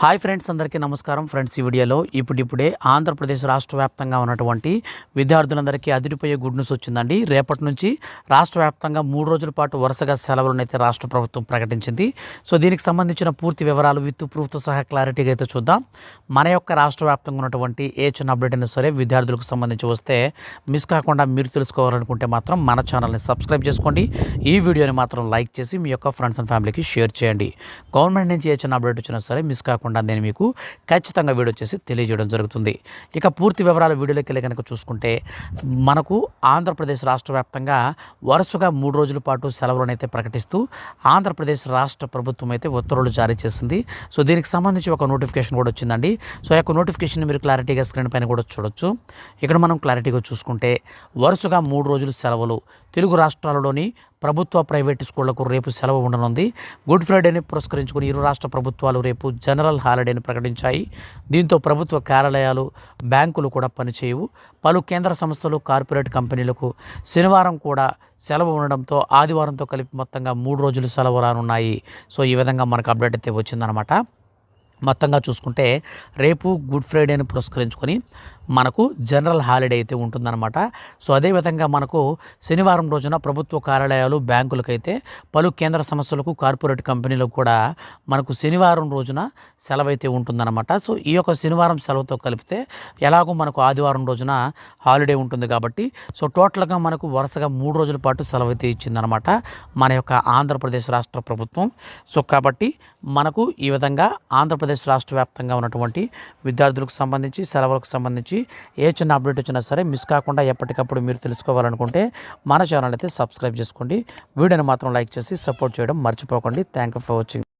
Hi friends అందరికీ నమస్కారం. Friends ఈ వీడియోలో ఇప్పుడిప్పుడే ఆంధ్రప్రదేశ్ రాష్ట్ర వ్యాప్తంగా ఉన్నటువంటి విద్యార్థులందరికీ అదిరిపోయే గుడ్ న్యూస్ వచ్చిందండి. రేపటి నుంచి రాష్ట్ర వ్యాప్తంగా మూడు రోజుల పాటు వరుసగా సెలవులను అయితే రాష్ట్ర ప్రభుత్వం ప్రకటించింది. సో దీనికి సంబంధించిన పూర్తి వివరాలు విత్ ప్రూఫ్తో సహా క్లారిటీగా అయితే చూద్దాం. మన యొక్క రాష్ట్ర వ్యాప్తంగా ఉన్నటువంటి ఏ చిన్న అప్డేట్ అయినా సరే విద్యార్థులకు సంబంధించి వస్తే మిస్ కాకుండా మీరు తెలుసుకోవాలనుకుంటే మాత్రం మన ఛానల్ని సబ్స్క్రైబ్ చేసుకోండి. ఈ వీడియోని మాత్రం లైక్ చేసి మీ యొక్క ఫ్రెండ్స్ అండ్ ఫ్యామిలీకి షేర్ చేయండి. గవర్నమెంట్ నుంచి ఏ చిన్న అప్డేట్ వచ్చినా సరే మిస్ కాకుండా నేను మీకు ఖచ్చితంగా వీడియో చేసి తెలియజేయడం జరుగుతుంది. ఇక పూర్తి వివరాలు వీడియోలోకి వెళ్ళి కనుక చూసుకుంటే మనకు ఆంధ్రప్రదేశ్ రాష్ట్ర వ్యాప్తంగా వరుసగా మూడు రోజుల పాటు సెలవులను అయితే ప్రకటిస్తూ ఆంధ్రప్రదేశ్ రాష్ట్ర ప్రభుత్వం అయితే ఉత్తర్వులు జారీ చేసింది. సో దీనికి సంబంధించి ఒక నోటిఫికేషన్ కూడా వచ్చిందండి. సో ఆ యొక్క నోటిఫికేషన్ మీరు క్లారిటీగా స్క్రీన్ పైన కూడా చూడొచ్చు. ఇక్కడ మనం క్లారిటీగా చూసుకుంటే వరుసగా మూడు రోజులు సెలవులు తెలుగు రాష్ట్రాలలోని ప్రభుత్వ ప్రైవేటు స్కూళ్ళకు రేపు సెలవు ఉండనుంది. గుడ్ ఫ్రైడేని పురస్కరించుకుని ఇరు రాష్ట్ర ప్రభుత్వాలు రేపు జనరల్ హాలిడేని ప్రకటించాయి. దీంతో ప్రభుత్వ కార్యాలయాలు బ్యాంకులు కూడా పనిచేయవు. పలు కేంద్ర సంస్థలు కార్పొరేట్ కంపెనీలకు శనివారం కూడా సెలవు ఉండడంతో ఆదివారంతో కలిపి మొత్తంగా మూడు రోజులు సెలవు రానున్నాయి. సో ఈ విధంగా మనకు అప్డేట్ అయితే వచ్చిందనమాట. మొత్తంగా చూసుకుంటే రేపు గుడ్ ఫ్రైడేని పురస్కరించుకొని మనకు జనరల్ హాలిడే అయితే ఉంటుందన్నమాట. సో అదేవిధంగా మనకు శనివారం రోజున ప్రభుత్వ కార్యాలయాలు బ్యాంకులకైతే పలు కేంద్ర సంస్థలకు కార్పొరేట్ కంపెనీలకు కూడా మనకు శనివారం రోజున సెలవు అయితే ఉంటుందన్నమాట. సో ఈ యొక్క శనివారం సెలవుతో కలిపితే ఎలాగో మనకు ఆదివారం రోజున హాలిడే ఉంటుంది కాబట్టి సో టోటల్గా మనకు వరుసగా మూడు రోజుల పాటు సెలవు అయితే ఇచ్చిందనమాట మన యొక్క ఆంధ్రప్రదేశ్ రాష్ట్ర ప్రభుత్వం. సో కాబట్టి మనకు ఈ విధంగా ఆంధ్రప్రదేశ్ రాష్ట్ర వ్యాప్తంగా ఉన్నటువంటి విద్యార్థులకు సంబంధించి సెలవులకు సంబంధించి ఏ చిన్న అప్డేట్ వచ్చినా సరే మిస్ కాకుండా ఎప్పటికప్పుడు మీరు తెలుసుకోవాలనుకుంటే మన ఛానల్ అయితే సబ్స్క్రైబ్ చేసుకోండి. వీడియోని మాత్రం లైక్ చేసి సపోర్ట్ చేయడం మర్చిపోకండి. Thank you for watching